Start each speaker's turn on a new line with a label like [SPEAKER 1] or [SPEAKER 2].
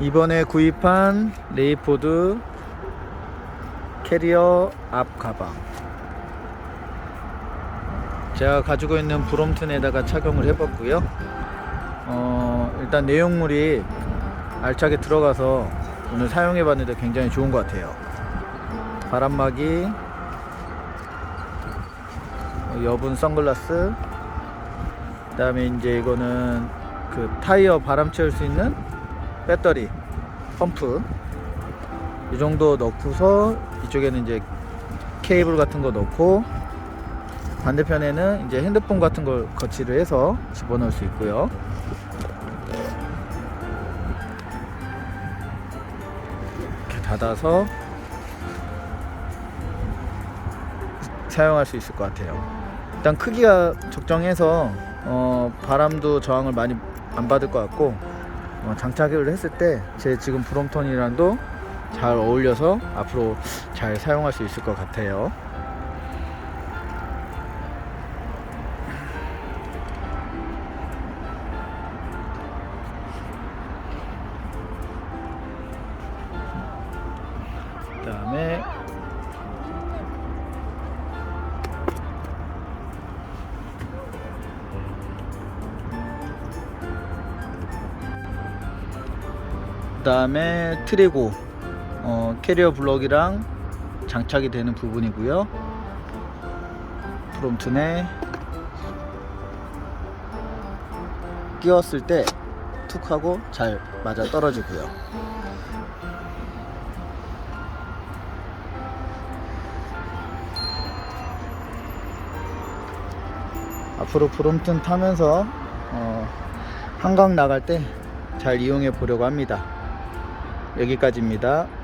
[SPEAKER 1] 이번에 구입한 레이포드 캐리어 앞 가방. 제가 가지고 있는 브롬튼에다가 착용을 해봤고요. 어, 일단 내용물이 알차게 들어가서 오늘 사용해봤는데 굉장히 좋은 것 같아요. 바람막이 어, 여분 선글라스 그 다음에 이제 이거는 그 타이어 바람 채울 수 있는 배터리 펌프. 이 정도 넣고서 이쪽에는 이제 케이블 같은 거 넣고 반대편에는 이제 핸드폰 같은 걸 거치를 해서 집어넣을 수 있고요. 이렇게 닫아서 사용할 수 있을 것 같아요. 일단 크기가 적정해서 어, 바람도 저항을 많이 안 받을 것 같고 어, 장착을 했을 때 제 지금 브롬톤이랑도 잘 어울려서 앞으로 잘 사용할 수 있을 것 같아요. 그 다음에 다음에 트레고 어, 캐리어 블럭이랑 장착이 되는 부분이고요. 프롬튼에 끼웠을 때 툭 하고 잘 맞아 떨어지고요. 앞으로 브롬튼 타면서 어, 한강 나갈 때 잘 이용해 보려고 합니다. 여기까지입니다.